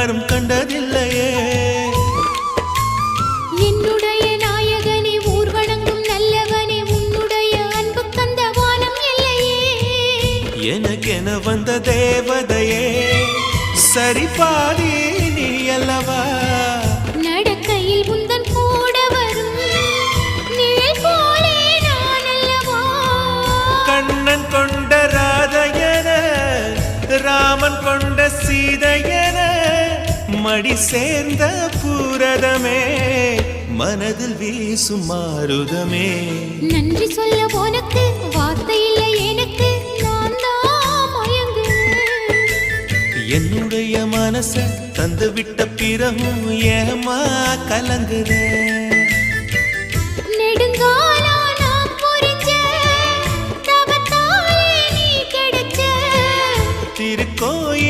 யாரும் கண்டதில்லையே. என்னுடைய நாயகனே ஊர் வணங்கும் நல்லவனே உன்னுடைய அன்பு கந்த வானம் இல்லையே எனக்கென வந்த தேவதையே சரி பாதி நீ அல்லவா? நடக்கையில் உந்தன் கூட வரும் நிழல் போலே நான் அல்லவா? கண்ணன் கொண்ட ராதையன ராமன் கொண்ட சீதையன மடி சேர்ந்த பூரதமே மனதில் வீசும் மாருதமே. நன்றி சொல்ல உனக்கு வார்த்தை இல்லை எனக்கு என்னுடைய மனச தந்து விட்ட பிறகும் ஏமா கலங்குற திருக்கோயில்